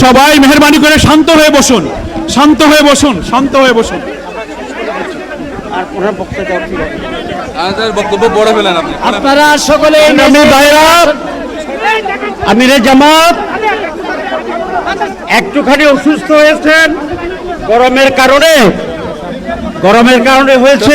সবাই মেহরবানি করে শান্ত হয়ে বসুন শান্ত হয়ে বসুন শান্ত হয়ে বসুন। আমাদের বক্তব্য বড় ফেলেন আপনি। আপনারা সকলে আমি ভাইরা আমিরে জামাত। একটুখানি অসুস্থ হয়েছেন গরমের কারণে গরমের কারণে হয়েছে